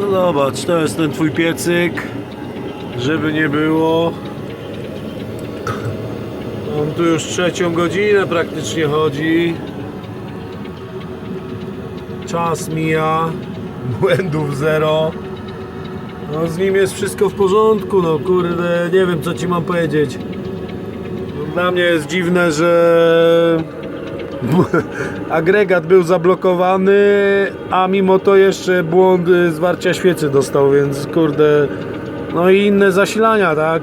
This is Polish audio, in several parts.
No zobacz, to jest ten twój piecyk. Żeby nie było. On tu już trzecią godzinę praktycznie chodzi. Czas mija. Błędów zero. No z nim jest wszystko w porządku, no kurde, nie wiem co ci mam powiedzieć. Dla mnie jest dziwne, że agregat był zablokowany, a mimo to jeszcze błąd y, zwarcia świecy dostał, więc kurde, no i inne zasilania, tak?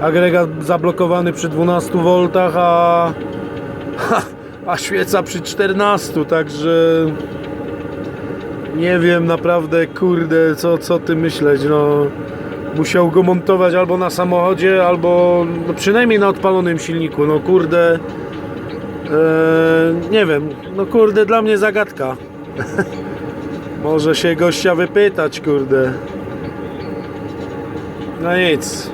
Agregat zablokowany przy 12 V, a, a świeca przy 14, także nie wiem naprawdę, kurde, co, co ty myśleć, no musiał go montować albo na samochodzie, albo no, przynajmniej na odpalonym silniku, no kurde Eee, nie wiem, no kurde, dla mnie zagadka. Może się gościa wypytać, kurde. No nic.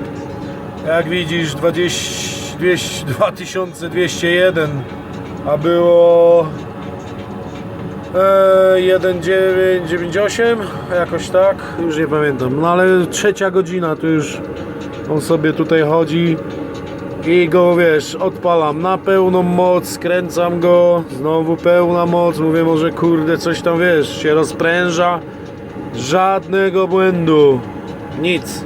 Jak widzisz, 20, 200, 2201, a było e, 1998, jakoś tak, już nie pamiętam. No ale trzecia godzina, tu już on sobie tutaj chodzi. I go wiesz, odpalam na pełną moc, skręcam go, znowu pełna moc, mówię może kurde coś tam wiesz, się rozpręża, żadnego błędu, nic.